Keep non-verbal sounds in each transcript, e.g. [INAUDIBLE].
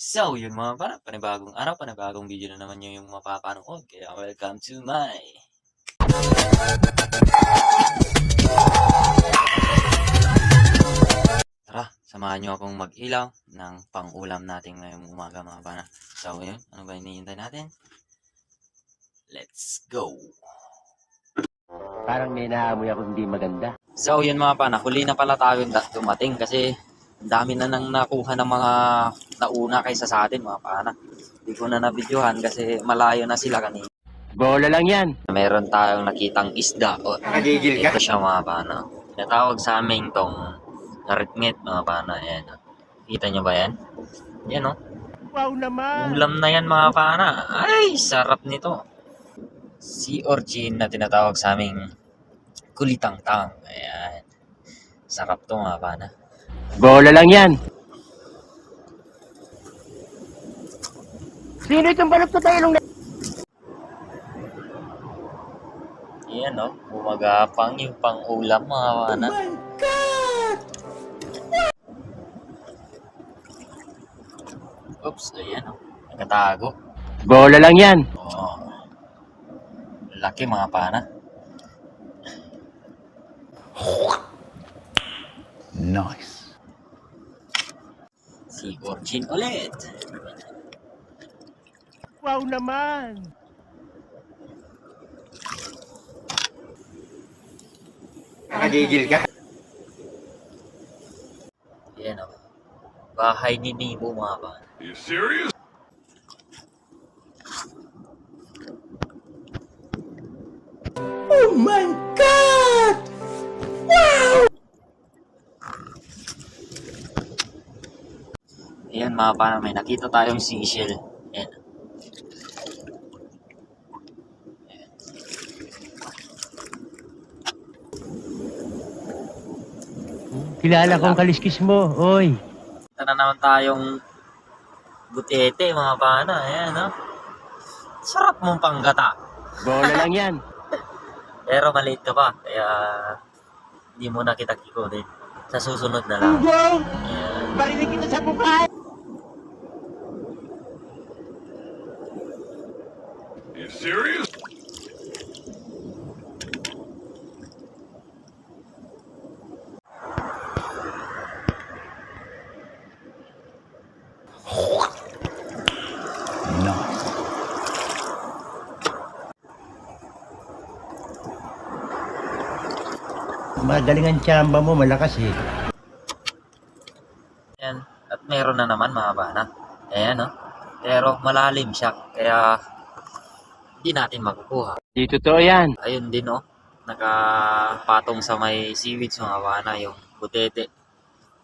So, yun mga para, panibagong araw, panibagong video na naman yung, yung mapapanood. Kaya welcome to my... Tara, samahan nyo akong mag-ilaw ng pang-ulam natin ngayong umaga mga pana. So, yun, ano ba hinihintay natin? Let's go! Parang may naamoy ako hindi maganda. So, yun mga pana, huli na pala tayo da- dumating kasi ang dami na nang nakuha ng mga nauna kaysa sa atin mga pana. Hindi ko na nabidyohan kasi malayo na sila kanina. Bola lang yan. Meron tayong nakitang isda. O, Nakagigil ito siya mga pana. Tinatawag sa amin tong naritngit mga pana. Ayan. Kita nyo ba yan? Yan o. Wow naman. Ulam na yan mga pana. Ay, sarap nito. Sea urchin na tinatawag sa aming kulitang-tang. Ayan. Sarap to mga pana. Bola lang yan. Sino itong balot sa tayo Ayan o. Bumagapang yung pang-ulam mga pana. Oh my God! Oops, ayan o. Nagkatago. Bola lang yan. Oo. Laki mga pana. Nice. Si Orchin ulit. Wow naman. Nakagigil ka? Ayan o. Bahay ni Nemo mga pana. you serious? Ayan mga pana, may nakita tayong seashell. Ayan. Kilala kong kaliskis mo, oy. Ito na naman tayong butete mga pana. Ayan o. Sarap mong panggata. Bola lang yan. [LAUGHS] Pero maliit ka pa. Kaya hindi mo na kita kikunin. Sa susunod na lang. Ayan. Barinig kita sa mukha. You serious? Magaling ang tsamba mo, malakas eh. Ayan. At meron na naman mga pana. Ayan o. Pero malalim siya. Kaya hindi natin makukuha. Di totoo yan. Ayun din o. Nakapatong sa may seaweeds mga pana. Yung butete.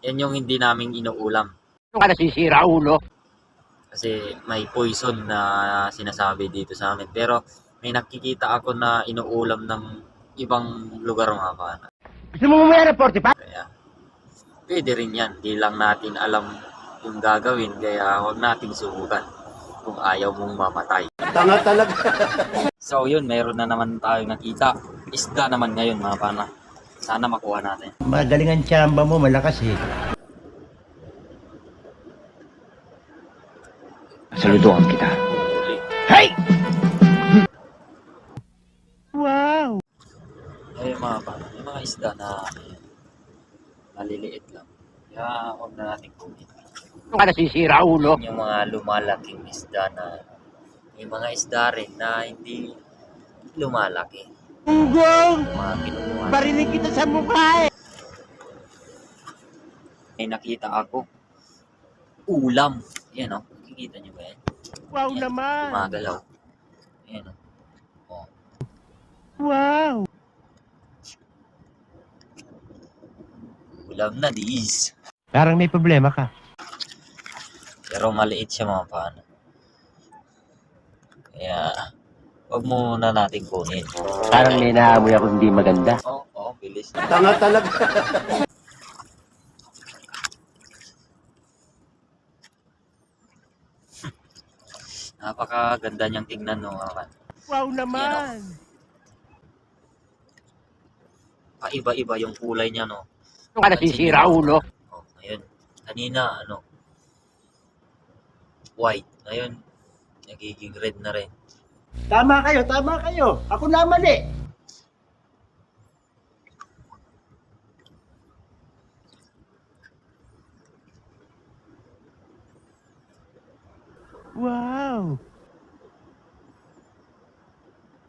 Yan yung hindi namin inuulam. Ano ka nasisira, ulo? Kasi may poison na sinasabi dito sa amin. Pero may nakikita ako na inuulam ng ibang lugar mga pana. Gusto mo mamaya ng 45? Kaya pwede rin yan. Di lang natin alam yung gagawin. Kaya huwag nating subukan kung ayaw mong mamatay. Tanga talaga. So yun, meron na naman tayo nakita. Isda naman ngayon mga pana. Sana makuha natin. Magaling ang tsamba mo, malakas eh. Saludoan kita. Hey! Wow! Ayun mga pana. Yung mga isda na maliliit lang. Kaya huwag na natin kunin. Ano ka nasisira, ulo? Yung mga lumalaking isda na may mga isda rin na hindi lumalaki. Ugong! Yung mga kinukuha. Barinig kita sa mukha eh. May nakita ako. Ulam. Yan o. Nakikita niyo ba yan? Wow Yan. naman! Gumagalaw. Yan o. Oh. Wow! Ulam na dis. Parang may problema ka. Pero maliit siya mga paano. Kaya, wag muna natin kunin. Parang may naamoy ako hindi maganda. Oo, oh, oh, bilis. Tanga talaga. [LAUGHS] Napakaganda niyang tingnan no. Wow naman. Paiba-iba yung kulay niya no. Ano ka nasisira, ulo? Oh, ayun. Kanina, ano, white. Ngayon, nagiging red na rin. Tama kayo, tama kayo. Ako na mali. Wow!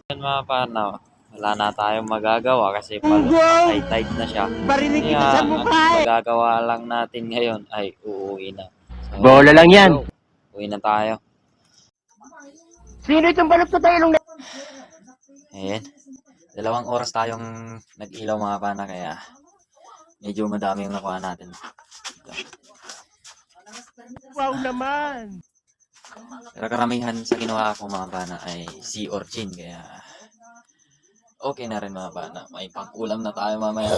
Yan mga pana, wala na tayong magagawa kasi pal high tide na siya. Barinig kita sa mukha eh! magagawa lang natin ngayon ay uuwi na. So, Bola lang yan. go. Uwi na tayo. Sino itong balot ko tayo nung Ayan. Dalawang oras tayong nag-ilaw mga pana kaya medyo madami yung nakuha natin. Wow naman! Pero karamihan sa ginawa ko mga pana ay sea urchin kaya okay na rin mga pana. May pang-ulam na tayo mamaya.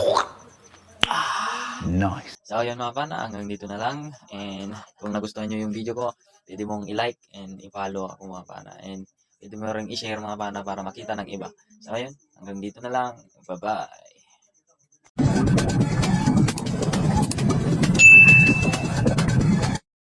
Nice. So yun mga pana, hanggang dito na lang. And kung nagustuhan nyo yung video ko, pwede mong i-like and i-follow ako mga pana. And pwede mo rin i-share mga pana para makita ng iba. So yun, hanggang dito na lang. Bye-bye.